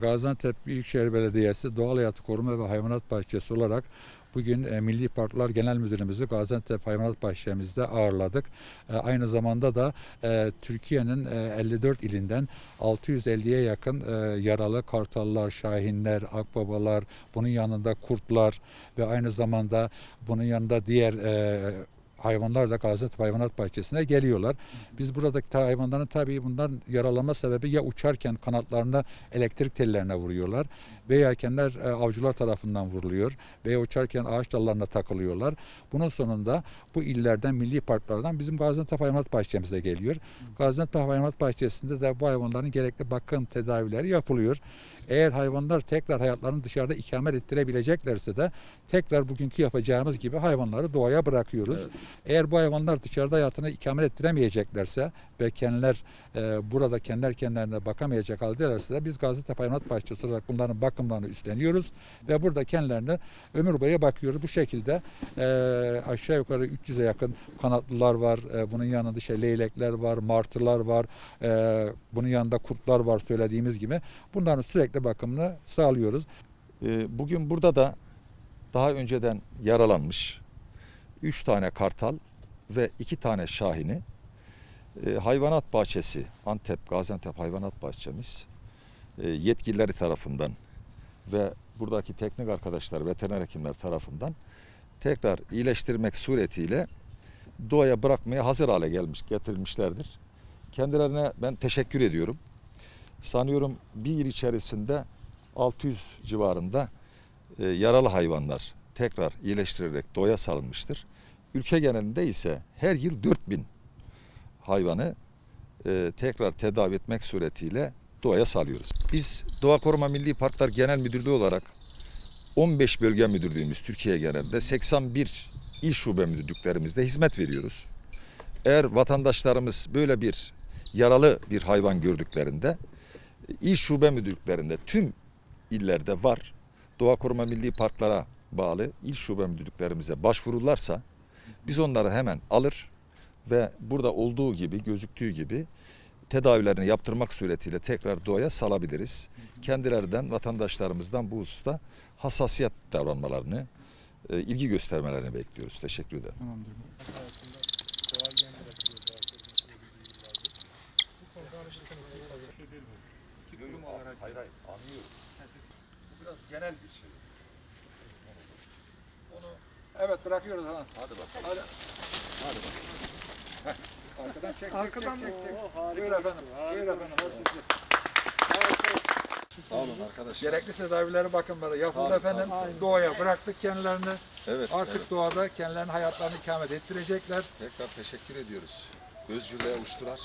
Gaziantep Büyükşehir Belediyesi Doğal Hayatı Koruma ve Hayvanat Bahçesi olarak bugün e, Milli Parklar Genel Müdürümüzü Gaziantep Hayvanat Bahçemizde ağırladık. E, aynı zamanda da e, Türkiye'nin e, 54 ilinden 650'ye yakın yaralı kartallar, şahinler, akbabalar, bunun yanında kurtlar ve aynı zamanda bunun yanında diğer hayvanlar da Gaziantep Hayvanat Bahçesi'ne geliyorlar. Biz buradaki hayvanların tabii bundan yaralama sebebi ya uçarken kanatlarına elektrik tellerine vuruyorlar veya kendiler e, avcılar tarafından vuruluyor veya uçarken ağaç dallarına takılıyorlar. Bunun sonunda bu illerden, milli parklardan bizim Gaziantep Hayvanat Bahçemize geliyor. Gaziantep Hayvanat Bahçesi'nde de bu hayvanların gerekli bakım tedavileri yapılıyor. Eğer hayvanlar tekrar hayatlarını dışarıda ikamet ettirebileceklerse de tekrar bugünkü yapacağımız gibi hayvanları doğaya bırakıyoruz. Eğer bu hayvanlar dışarıda hayatını ikamet ettiremeyeceklerse ve kendiler e, burada kendiler kendilerine bakamayacak haldelerse de biz Gaziantep Hayvanat Bahçesi olarak bunların bakımlarını üstleniyoruz ve burada kendilerine ömür boyu bakıyoruz. Bu şekilde e, aşağı yukarı 300'e yakın kanatlılar var. E, bunun yanında işte leylekler var, martılar var. E, bunun yanında kurtlar var söylediğimiz gibi. Bunların sürekli bakımını sağlıyoruz. Ee, Bugün burada da daha önceden yaralanmış 3 tane kartal ve 2 tane şahini e, hayvanat bahçesi Antep Gaziantep Hayvanat Bahçemiz e, yetkilileri tarafından ve buradaki teknik arkadaşlar veteriner hekimler tarafından tekrar iyileştirmek suretiyle doğaya bırakmaya hazır hale gelmiş getirilmişlerdir. Kendilerine ben teşekkür ediyorum. Sanıyorum bir yıl içerisinde 600 civarında e, yaralı hayvanlar tekrar iyileştirilerek doğaya salınmıştır. Ülke genelinde ise her yıl 4000 hayvanı e, tekrar tedavi etmek suretiyle doğaya salıyoruz. Biz Doğa Koruma Milli Parklar Genel Müdürlüğü olarak 15 bölge müdürlüğümüz Türkiye genelinde 81 il şube müdürlüklerimizde hizmet veriyoruz. Eğer vatandaşlarımız böyle bir yaralı bir hayvan gördüklerinde il şube müdürlüklerinde tüm illerde var. Doğa Koruma Milli Parklara bağlı il şube müdürlüklerimize başvururlarsa biz onları hemen alır ve burada olduğu gibi gözüktüğü gibi tedavilerini yaptırmak suretiyle tekrar doğaya salabiliriz. Kendilerinden vatandaşlarımızdan bu hususta hassasiyet davranmalarını, e, ilgi göstermelerini bekliyoruz. Teşekkür ederim. Hayır hayır anlıyorum. Bu biraz genel bir şey. Evet bırakıyoruz ha. Hadi bakalım. Hadi. Hadi bakalım. Arkadan çek, Arkadan çek, çek, çek. Oo. Buyur efendim. Buyur efendim. bulduk. Sağ olun arkadaşlar. Gerekli tedavileri bakımları yapıldı Harika, efendim. aynen. Doğaya bıraktık kendilerini. Evet, Artık evet. doğada kendilerinin hayatlarını ikamet ettirecekler. Tekrar teşekkür ediyoruz. Özgürlüğe uçtular.